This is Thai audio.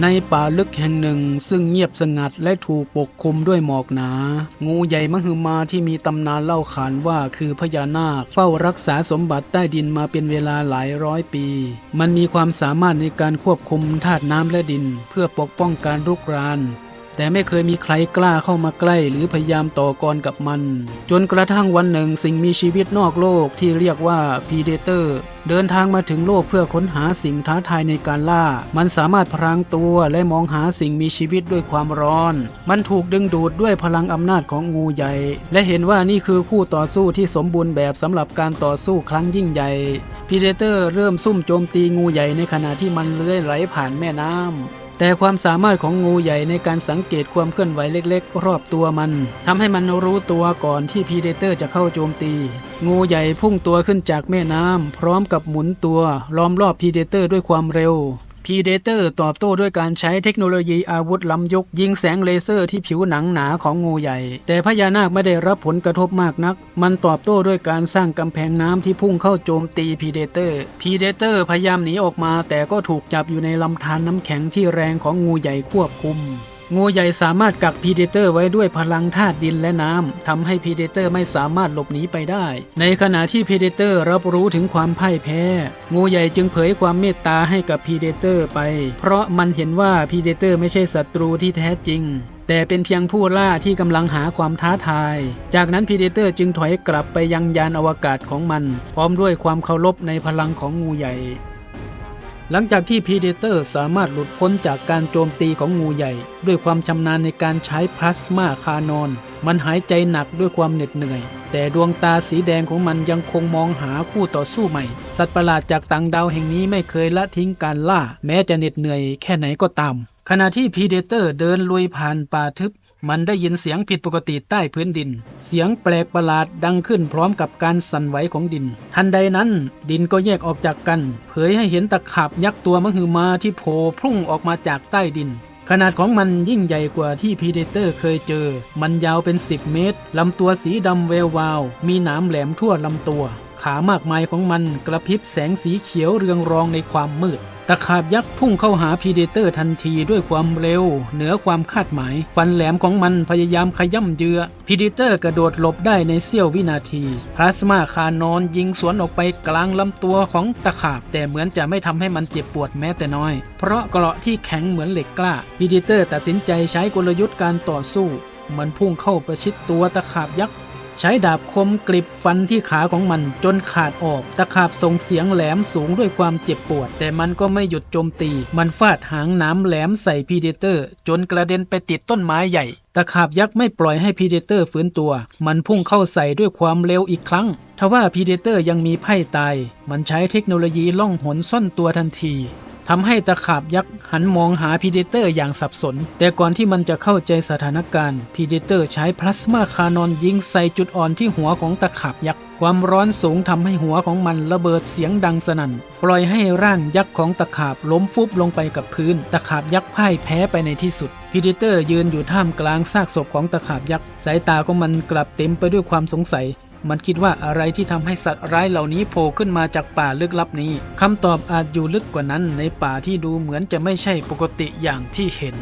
ในป่าลึกแห่งหนึ่งซึ่งเงียบสงัดและถูกปกคลุมด้วยหมอกหนา งูใหญ่มหึมาที่มีตำนานเล่าขานว่าคือพญานาค เฝ้ารักษาสมบัติใต้ดินมาเป็นเวลาหลายร้อยปี มันมีความสามารถในการควบคุมธาตุน้ำและดิน เพื่อปกป้องการรุกราน แต่ไม่เคยมีใครกล้าเข้ามาใกล้หรือพยายามต่อกรกับมัน จนกระทั่งวันหนึ่งสิ่งมีชีวิตนอกโลกที่เรียกว่าพีเดเตอร์ เดินทางมาถึงโลกเพื่อค้นหาสิ่งท้าทายในการล่า มันสามารถพรางตัวและมองหาสิ่งมีชีวิตด้วยความร้อน มันถูกดึงดูดด้วยพลังอำนาจของงูใหญ่ และเห็นว่านี่คือคู่ต่อสู้ที่สมบูรณ์แบบสำหรับการต่อสู้ครั้งยิ่งใหญ่พีเดเตอร์เริ่มซุ่มโจมตีงูใหญ่ในขณะที่มันเลื้อยไหลผ่านแม่น้ำ แต่ความสามารถของงูใหญ่ในการสังเกตความเคลื่อนไหวเล็กๆ รอบตัวมันทำให้มันรู้ตัวก่อนที่พีเดเตอร์จะเข้าโจมตี งูใหญ่พุ่งตัวขึ้นจากแม่น้ำพร้อมกับหมุนตัวล้อมรอบพีเดเตอร์ด้วยความเร็ว พีเดเตอร์ตอบโต้ด้วยการใช้เทคโนโลยีอาวุธล้ำยุกยิงแสงเลเซอร์ที่ผิวหนังหนาของงูใหญ่ แต่พญานาคไม่ได้รับผลกระทบมากนัก มันตอบโต้ด้วยการสร้างกำแพงน้ำที่พุ่งเข้าโจมตีพีเดเตอร์พีเดเตอร์พยายามหนีออกมา แต่ก็ถูกจับอยู่ในลำธารน้ำแข็งที่แรงของงูใหญ่ควบคุม งูใหญ่สามารถกักพีเดเตอร์ไว้ด้วยพลังธาตุดินและน้ำทำให้พีเดเตอร์ไม่สามารถหลบหนีไปได้ ในขณะที่พีเดเตอร์รับรู้ถึงความพ่ายแพ้ งูใหญ่จึงเผยความเมตตาให้กับพีเดเตอร์ไป เพราะมันเห็นว่าพีเดเตอร์ไม่ใช่ศัตรูที่แท้จริงแต่เป็นเพียงผู้ล่าที่กำลังหาความท้าทาย จากนั้นพีเดเตอร์จึงถอยกลับไปยังยานอวกาศของมัน พร้อมด้วยความเคารพในพลังของงูใหญ่ หลังจากที่พีเดเตอร์สามารถหลุดพ้นจากการโจมตีของงูใหญ่ ด้วยความชำนาญในการใช้พลาสมาคานอน มันหายใจหนักด้วยความเหน็ดเหนื่อย แต่ดวงตาสีแดงของมันยังคงมองหาคู่ต่อสู้ใหม่ สัตว์ประหลาดจากต่างดาวแห่งนี้ไม่เคยละทิ้งการล่า แม้จะเหน็ดเหนื่อยแค่ไหนก็ตาม ขณะที่พีเดเตอร์เดินลุยผ่านป่าทึบ มันได้ยินเสียงผิดปกติใต้พื้นดิน เสียงแปลกประหลาดดังขึ้นพร้อมกับการสั่นไหวของดิน ทันใดนั้น ดินก็แยกออกจากกัน เผยให้เห็นตะขาบยักษ์ตัวมหึมาที่โผล่พุ่งออกมาจากใต้ดิน ขนาดของมันยิ่งใหญ่กว่าที่พีเดเตอร์เคยเจอ มันยาวเป็น 10 เมตร ลำตัวสีดำแวววาว มีหนามแหลมทั่วลำตัว ขามากมายของมันกระพริบแสงสีเขียวเรืองรองในความมืด ตะขาบยักษ์พุ่งเข้าหาพีเดเตอร์ทันทีด้วยความเร็ว เหนือความคาดหมาย ฟันแหลมของมันพยายามขย่ำเยือพีเดเตอร์กระโดดหลบได้ในเสี้ยววินาที พลาสมาคานอนยิงสวนออกไปกลางลำตัวของตะขาบ แต่เหมือนจะไม่ทำให้มันเจ็บปวดแม้แต่น้อย เพราะเกราะที่แข็งเหมือนเหล็กกล้าพีเดเตอร์ตัดสินใจใช้กลยุทธ์การต่อสู้มันพุ่งเข้าประชิดตัวตะขาบยักษ์ ใช้ดาบคมกริบฟันที่ขาของมันจนขาดออก ตะขาบส่งเสียงแหลมสูงด้วยความเจ็บปวด แต่มันก็ไม่หยุดโจมตี มันฟาดหางน้ำแหลมใส่พีเดเตอร์ จนกระเด็นไปติดต้นไม้ใหญ่ ตะขาบยักษ์ไม่ปล่อยให้พีเดเตอร์ฟื้นตัว มันพุ่งเข้าใส่ด้วยความเร็วอีกครั้งทว่าพีเดเตอร์ยังมีไพ่ตาย มันใช้เทคโนโลยีล่องหนซ่อนตัวทันที ทำให้ตะขาบยักษ์หันมองหาพีเดเตอร์อย่างสับสน แต่ก่อนที่มันจะเข้าใจสถานการณ์พีเดเตอร์ใช้พลาสมาคานอนยิงใส่จุดอ่อนที่หัวของตะขาบยักษ์ความร้อนสูงทำให้หัวของมันระเบิดเสียงดังสนั่น ปล่อยให้ร่างยักษ์ของตะขาบล้มฟุบลงไปกับพื้น ตะขาบยักษ์พ่ายแพ้ไปในที่สุดพีเดเตอร์ยืนอยู่ท่ามกลางซากศพของตะขาบยักษ์สายตาของมันกลับเต็มไปด้วยความสงสัย มันคิดว่าอะไรที่ทำให้สัตว์ร้ายเหล่านี้โผล่ขึ้นมาจากป่าลึกลับนี้คำตอบอาจอยู่ลึกกว่านั้นในป่าที่ดูเหมือนจะไม่ใช่ปกติอย่างที่เห็น